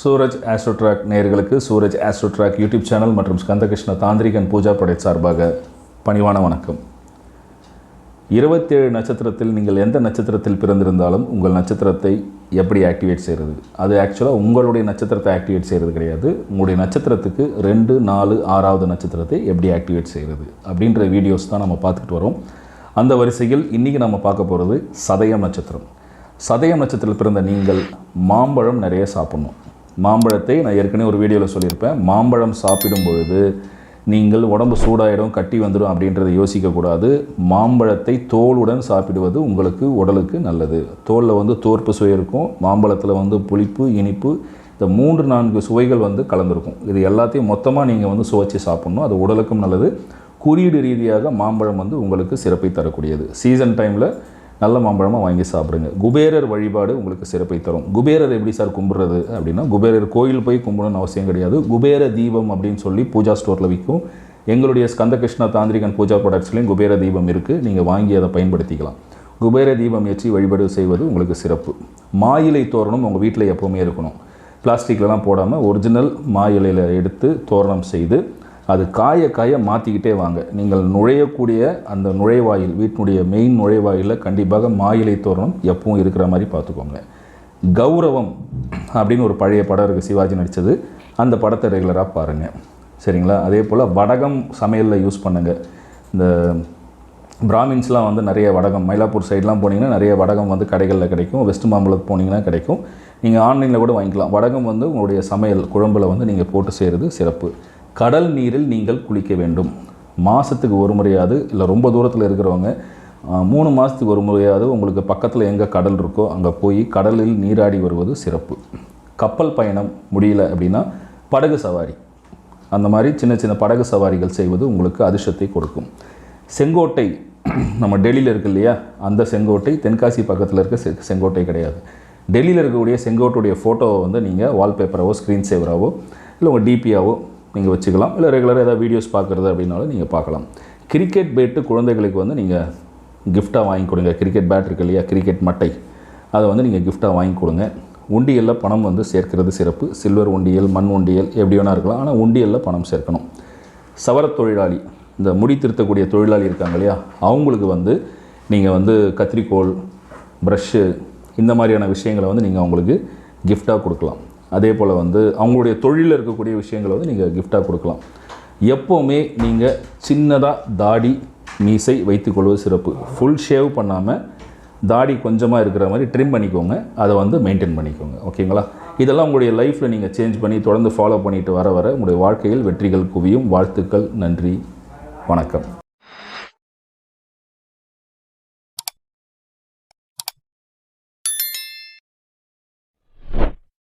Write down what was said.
சூரஜ் ஆஸ்ட்ரோட்ராக் நேயர்களுக்கு Suraj ஆஸ்ட்ரோட்ராக் YouTube channel மற்றும் ஸ்கந்தகிருஷ்ண தாந்திரிகன் பூஜா படை சார்பாக பணிவான வணக்கம். இருபத்தேழு நட்சத்திரத்தில் நீங்கள் எந்த நட்சத்திரத்தில் பிறந்திருந்தாலும் உங்கள் நட்சத்திரத்தை எப்படி ஆக்டிவேட் செய்கிறது? அது ஆக்சுவலாக உங்களுடைய நட்சத்திரத்தை ஆக்டிவேட் செய்கிறது கிடையாது. உங்களுடைய நட்சத்திரத்துக்கு ரெண்டு நாலு ஆறாவது நட்சத்திரத்தை எப்படி ஆக்டிவேட் செய்கிறது? அப்படின்ற வீடியோஸ் தான் நம்ம பார்த்துக்கிட்டு வரோம். அந்த வரிசையில் இன்றைக்கி நம்ம பார்க்க போகிறது சதயம் நட்சத்திரம். சதயம் நட்சத்திரத்தில் பிறந்த நீங்கள் மாம்பழம் நிறைய சாப்பிட்ணும். மாம்பழத்தை நான் ஏற்கனவே ஒரு வீடியோவில் சொல்லியிருப்பேன். மாம்பழம் சாப்பிடும் பொழுது நீங்கள் உடம்பு சூடாயிடும் கட்டி வந்துடும் அப்படின்றத யோசிக்கக்கூடாது மாம்பழத்தை தோலுடன் சாப்பிடுவது உங்களுக்கு உடலுக்கு நல்லது. தோலில் வந்து தோற்பு சுவை இருக்கும். மாம்பழத்தில் வந்து புளிப்பு இனிப்பு இந்த மூன்று நான்கு சுவைகள் வந்து கலந்துருக்கும். இது எல்லாத்தையும் மொத்தமாக நீங்கள் வந்து சுவைச்சு சாப்பிட்ணும். அது உடலுக்கும் நல்லது. குறியீடு ரீதியாக மாம்பழம் வந்து உங்களுக்கு சிறப்பை தரக்கூடியது. சீசன் டைமில் நல்ல மாம்பழமாக வாங்கி சாப்பிடுங்க. குபேரர் வழிபாடு உங்களுக்கு சிறப்பை தரும். குபேரர் எப்படி சார் கும்பிட்றது அப்படின்னா குபேரர் கோயில் போய் கும்பிடணும்னு அவசியம் கிடையாது. குபேர தீபம் அப்படின்னு சொல்லி பூஜா ஸ்டோரில் விற்கும் எங்களுடைய ஸ்கந்தகிருஷ்ண தாந்திரிகன் பூஜா ப்ராடக்ட்ஸ்லேயும் குபேர தீபம் இருக்குது நீங்கள் வாங்கி அதை பயன்படுத்திக்கலாம். குபேர தீபம் ஏற்றி வழிபாடு செய்வது உங்களுக்கு சிறப்பு. மாயிலை தோரணம் உங்கள் வீட்டில் எப்போவுமே இருக்கணும். பிளாஸ்டிக்லலாம் போடாமல் ஒரிஜினல் மா இலையில் எடுத்து தோரணம் செய்து அது காய காய மாற்றிக்கிட்டே வாங்க. நீங்கள் நுழையக்கூடிய அந்த நுழைவாயில் வீட்டினுடைய மெயின் நுழைவாயிலில் கண்டிப்பாக மாயிலை தோரணம் எப்பவும் இருக்கிற மாதிரி பார்த்துக்கோங்க. கௌரவம் அப்படின்னு ஒரு பழைய படம் இருக்குது சிவாஜி நடித்தது அந்த படத்தை ரெகுலராக பாருங்கள் சரிங்களா? அதே போல் வடகம் சமையலில் யூஸ் பண்ணுங்கள் இந்த பிராமின்ஸ்லாம் வந்து நிறைய வடகம் மயிலாப்பூர் சைட்லாம் போனீங்கன்னா நிறைய வடகம் வந்து கடைகளில் கிடைக்கும். வெஸ்ட் மாம்பலத்துக்கு போனீங்கன்னா கிடைக்கும். நீங்கள் ஆன்லைனில் கூட வாங்கிக்கலாம். வடகம் வந்து உங்களுடைய சமையல் குழம்புல வந்து நீங்கள் போட்டு செய்கிறது சிறப்பு. கடல் நீரில் நீங்கள் குளிக்க வேண்டும். மாதத்துக்கு ஒரு முறையாவது இல்லை ரொம்ப தூரத்தில் இருக்கிறவங்க மூணு மாதத்துக்கு ஒரு முறையாவது உங்களுக்கு பக்கத்தில் எங்கே கடல் இருக்கோ அங்கே போய் கடலில் நீராடி வருவது சிறப்பு. கப்பல் பயணம் முடியல அப்படின்னா படகு சவாரி. அந்த மாதிரி சின்ன சின்ன படகு சவாரிகள் செய்வது உங்களுக்கு அதிர்ஷ்டத்தை கொடுக்கும். செங்கோட்டை நம்ம டெல்லியில் இருக்கு இல்லையா? அந்த செங்கோட்டை தென்காசி பக்கத்தில் இருக்க செ செங்கோட்டை கிடையாது. டெல்லியில் இருக்கக்கூடிய செங்கோட்டுடைய ஃபோட்டோவை வந்து நீங்கள் வால்பேப்பராகவோ ஸ்க்ரீன் சேவராகவோ இல்லை உங்கள் டிபியாவோ நீங்கள் வச்சுக்கலாம். இல்லை ரெகுலராக ஏதாவது வீடியோஸ் பார்க்குறது அப்படின்னாலும் நீங்கள் பார்க்கலாம். கிரிக்கெட் பேட்டு குழந்தைகளுக்கு வந்து நீங்கள் கிஃப்டாக வாங்கி கொடுங்க. கிரிக்கெட் பேட் இருக்கு இல்லையா? கிரிக்கெட் மட்டை. அதை வந்து நீங்கள் கிஃப்டாக வாங்கி கொடுங்க. உண்டியலில் பணம் வந்து சேர்க்கிறது சிறப்பு. சில்வர் உண்டியல் மண் உண்டியல் எப்படி வேணா இருக்கலாம். ஆனால் உண்டியலில் பணம் சேர்க்கணும். சவரத் தொழிலாளி. இந்த முடி திருத்தக்கூடிய தொழிலாளி இருக்காங்க இல்லையா? அவங்களுக்கு வந்து நீங்கள் வந்து கத்திரிக்கோல் ப்ரஷ்ஷு இந்த மாதிரியான விஷயங்களை வந்து நீங்கள் அவங்களுக்கு கிஃப்டாக கொடுக்கலாம். அதே போல் வந்து அவங்களுடைய தொழிலில் இருக்கக்கூடிய விஷயங்களை வந்து நீங்கள் கிஃப்டாக கொடுக்கலாம். எப்போவுமே நீங்கள் சின்னதாக தாடி மீசை வைத்துக்கொள்வது சிறப்பு. ஃபுல் ஷேவ் பண்ணாமல் தாடி கொஞ்சமாக இருக்கிற மாதிரி ட்ரிம் பண்ணிக்கோங்க. அதை வந்து மெயின்டைன் பண்ணிக்கோங்க. ஓகேங்களா இதெல்லாம் உங்களுடைய லைஃப்பில் நீங்கள் சேஞ்ச் பண்ணி தொடர்ந்து ஃபாலோ பண்ணிட்டு வர வர உங்களுடைய வாழ்க்கையில் வெற்றிகள் குவியும். வாழ்த்துக்கள். நன்றி. வணக்கம்.